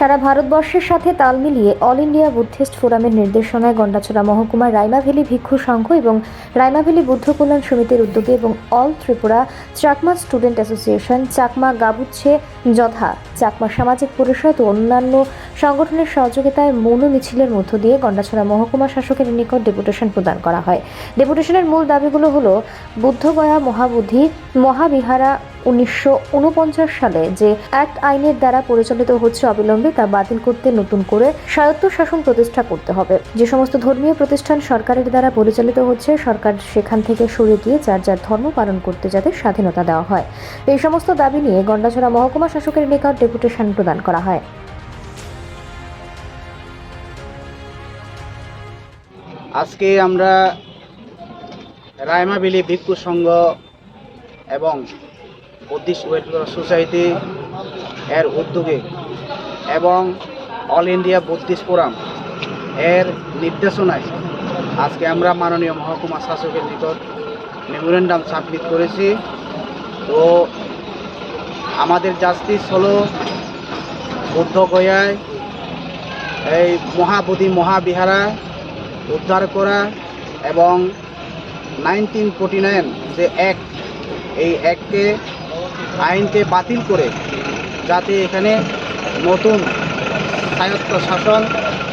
সারা ভারতবর্ষের সাথে তাল মিলিয়ে অল ইন্ডিয়া বুদ্ধিস্ট ফোরামের নির্দেশনায় গন্ডাছড়া মহকুমার রাইমাভেলি ভিক্ষু সংঘ এবং রাইমাভেলি বুদ্ধ কল্যাণ সমিতির উদ্যোগে এবং all Tripura Chakma student association, Chakma গাবুচ্ছে যথা, চাকমা সামাজিক পরিষদ ও অন্যান্য সংগঠনের সহযোগিতায় মৌন মিছিলের মধ্য দিয়ে গন্ডাছড়া মহকুমা শাসকের নিকট ডেপুটেশন প্রদান করা হয়। ডেপুটেশনের মূল দাবিগুলো হলো বুদ্ধগয়া মহাবুদ্ধি, মহাবিহারা উনিশশো উনপঞ্চাশ সালে যে অ্যাক্ট আইনের দ্বারা পরিচালিত হচ্ছে অবিলম্বে তা বাতিল করতে নতুন করে স্বায়ত্ত শাসন প্রতিষ্ঠা করতে হবে। যে সমস্ত ধর্মীয় প্রতিষ্ঠান সরকারের দ্বারা পরিচালিত হচ্ছে, সরকার সেখান থেকে সরিয়ে দিয়ে যার যার ধর্ম পালন করতে যাতে স্বাধীনতা দেওয়া হয়। এই সমস্ত দাবি নিয়ে গন্ডাছড়া মহকুমা শাসকের নিকট ডেপুটেশন প্রদান করা হয়। আজকে আমরা রায়মাবিলি ভিক্ষু সংঘ এবং বুদ্ধিস্ট ওয়েলফেয়ার সোসাইটি এর উদ্যোগে এবং অল ইন্ডিয়া বুদ্ধিস্ট ফোরাম এর নির্দেশনায় আজকে আমরা মাননীয় মহকুমা শাসকের নিকট মেমোরেন্ডাম সাবমিট করেছি। তো আমাদের জাস্টিস হলো বুদ্ধগয়ায় এই মহাবোধি মহাবিহারা উদ্ধার করা এবং নাইনটিন ফোর্টি নাইন যে অ্যাক্ট এই অ্যাক্টকে আইনকে বাতিল করে যাতে এখানে নতুন স্বায়ত্ত শাসন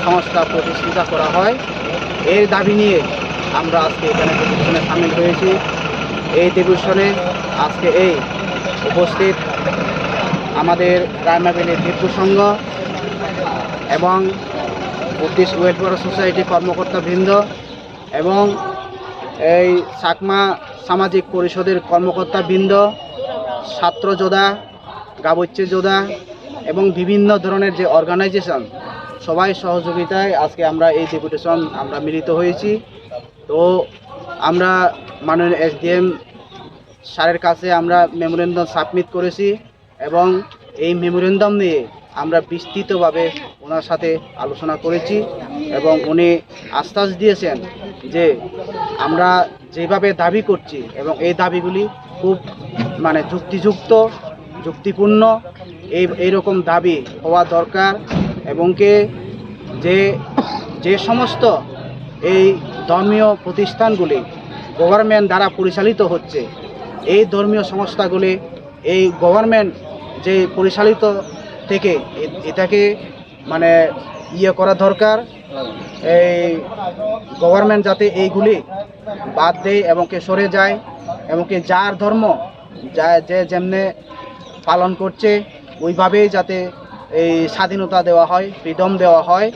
সংস্থা প্রতিষ্ঠিত করা হয়। এর দাবি নিয়ে আমরা আজকে এখানে ডেপুটেশনে সামিল হয়েছি। এই ডেপুটেশনে আজকে এই উপস্থিত আমাদের রায়মাবেলি ভিক্ষু সংঘ এবং বুদ্ধিস্ট ওয়েলফেয়ার সোসাইটি কর্মকর্তাবৃন্দ এবং এই চাকমা সামাজিক পরিষদের কর্মকর্তাবৃন্দ ছাত্র যোদ্ধা গাবচ্চে যোদ্ধা এবং বিভিন্ন ধরনের যে অর্গানাইজেশন সবাই সহযোগিতায় আজকে আমরা এই ডেপুটেশন আমরা মিলিত হয়েছি। তো আমরা মাননীয় এসডিএম স্যারের কাছে আমরা মেমোরেন্ডাম সাবমিট করেছি এবং এই মেমোরেন্ডাম নিয়ে আমরা বিস্তৃতভাবে ওনার সাথে আলোচনা করেছি এবং উনি আশ্বাস দিয়েছেন যে আমরা যেভাবে দাবি করছি এবং এই দাবিগুলি খুব মানে যুক্তিযুক্ত, যুক্তিপূর্ণ এই, এইরকম দাবি হওয়া দরকার এবং কে যে যে সমস্ত এই ধর্মীয় প্রতিষ্ঠানগুলি গভর্নমেন্ট দ্বারা পরিচালিত হচ্ছে, এই ধর্মীয় সংস্থাগুলি, এই গভর্নমেন্ট যে পরিচালিত থেকে এটাকে মানে ইয়ে করা দরকার। এই গভর্নমেন্ট যাতে এইগুলি বাদ দেয় এবং কে সরে যায়। এবং কি যার ধর্ম, যা যে যেমনে পালন করছে, ওইভাবেই যাতে এই স্বাধীনতা দেওয়া হয়, ফ্রিডম দেওয়া হয়।